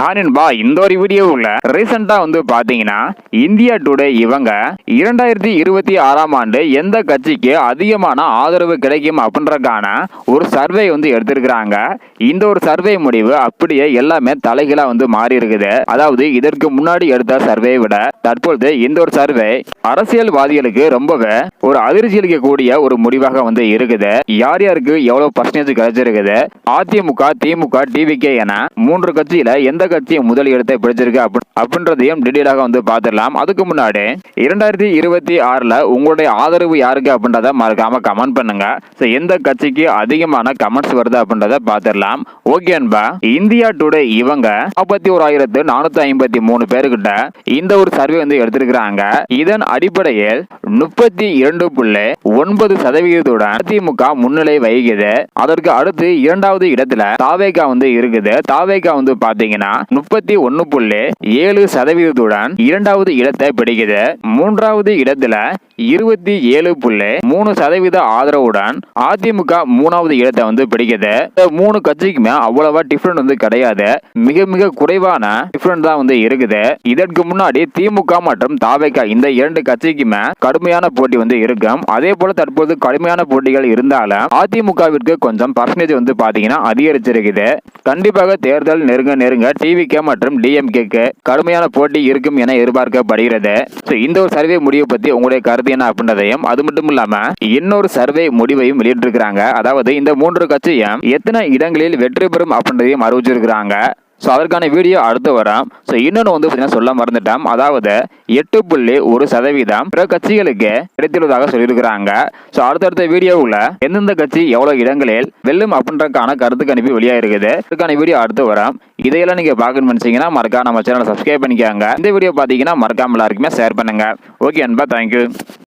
ஹானின்பா இந்த ஒரு வீடியோவில் ரீசெண்டாக வந்து பார்த்தீங்கன்னா இந்தியா டுடே இவங்க இரண்டாயிரத்தி இருபத்தி ஆறாம் ஆண்டு எந்த கட்சிக்கு அதிகமான ஆதரவு கிடைக்கும் அப்படின்றக்கான ஒரு சர்வே வந்து எடுத்திருக்கிறாங்க. இந்த ஒரு சர்வே முடிவு அப்படியே எல்லாமே தலைகளாக வந்து மாறி இருக்குது அதாவது இதற்கு முன்னாடி எடுத்த சர்வேயை விட தற்பொழுது இந்த ஒரு சர்வே அரசியல்வாதிகளுக்கு ரொம்பவே ஒரு அதிர்ச்சி அளிக்கக்கூடிய ஒரு முடிவாக வந்து இருக்குது. யார் யாருக்கு எவ்வளவு பர்சன்டேஜ் கிடைச்சிருக்குது? அதிமுக திமுக டிவிகே என மூன்று கட்சியில எந்த கட்சியும் முதல் இடத்தை பிடிச்சிருக்கு அப்படி- அப்படின்றதையும் டீட்டெயிலாக வந்து பார்த்துடலாம். அதுக்கு முன்னாடி இரண்டாயிரத்தி இருபத்தி ஆறுல உங்களுடைய ஆதரவு யாருக்கு அப்படின்றத மறக்காம கமெண்ட் பண்ணுங்க. ஸோ எந்த கட்சிக்கு அதிகமான கமெண்ட்ஸ் வருது அப்படின்றத பார்த்துடலாம். ஓகே அன்பா இந்தியா டுடே இவங்க நாற்பத்தி ஓராயிரத்து நானூத்தி ஐம்பத்தி மூணு பேருக்கிட்ட இந்த ஒரு சர்வே வந்து எடுத்திருக்கிறாங்க. இதன் அடிப்படையில் முப்பத்தி இரண்டு புள்ளி ஒன்பது சதவீதத்துடன் அதிமுக முன்னிலை வகிக்குது. அதற்கு அடுத்து இரண்டாவது இடத்துல தாவேகா வந்து இருக்குது. தாவேகா வந்து பாத்தீங்கன்னா முப்பத்தி ஒன்னு புள்ளி ஏழு சதவீதத்துடன் இரண்டாவது இடத்தை பிடிக்குது. மூன்றாவது இடத்துல இருபத்தி ஏழு புள்ளி மூணு சதவீத ஆதரவுடன் அதிமுக மூணாவது இடத்தை வந்து பிடிக்குது. இந்த மூணு கட்சிக்குமே அவ்வளவா டிஃபரெண்ட் வந்து கிடையாது. மிக மிக குறைவான டிஃபரெண்ட் தான் வந்து இருக்குது. இதற்கு முன்னாடி திமுக மற்றும் தாவேகா இந்த இரண்டு கட்சிக்குமே கடுமையான போட்டி வந்து இருக்கும் அதே போல தற்போது கடுமையான போட்டிகள் இருந்தாலும் அதிமுகவிற்கு கொஞ்சம் பர்சன்டேஜ் வந்து பாத்தீங்கன்னா அதிகரிச்சிருக்குது. கண்டிப்பாக தேர்தல் நெருங்க நெருங்க டிவிகே மற்றும் டிஎம்கேக்கு கடுமையான போட்டி இருக்கும் என எதிர்பார்க்கப்படுகிறது. இந்த ஒரு சர்வே முடிவை பத்தி உங்களுடைய கருத்து சாம்பியனா அப்படின்றதையும் அது மட்டும் இல்லாம இன்னொரு சர்வே முடிவையும் வெளியிட்டிருக்கிறாங்க. அதாவது இந்த மூன்று கட்சியும் எத்தனை இடங்களில் வெற்றி பெறும் அப்படின்றதையும் அறிவிச்சிருக்கிறாங்க. ஸோ அதற்கான வீடியோ அடுத்து வரும். ஸோ இன்னொன்று வந்து பார்த்தீங்கன்னா சொல்ல மறந்துட்டோம் அதாவது எட்டு புள்ளி ஒரு சதவீதம் பிற கட்சிகளுக்கு கிடைத்துள்ளதாக சொல்லியிருக்கிறாங்க. ஸோ அடுத்தடுத்த வீடியோவில் எந்தெந்த கட்சி எவ்வளோ இடங்களில் வெல்லும் அப்படின்றக்கான கருத்து கணிப்பு வெளியாக இருக்குது அதுக்கான வீடியோ அடுத்து வரும். இதையெல்லாம் நீங்கள் பார்க்கணும்னு நினச்சிங்கன்னா மறக்காம நம்ம சேனலை சப்ஸ்கிரைப் பண்ணிக்காங்க. இந்த வீடியோ பார்த்தீங்கன்னா மறக்காம எல்லாருக்குமே ஷேர் பண்ணுங்கள் ஓகே அன்பா தேங்க்யூ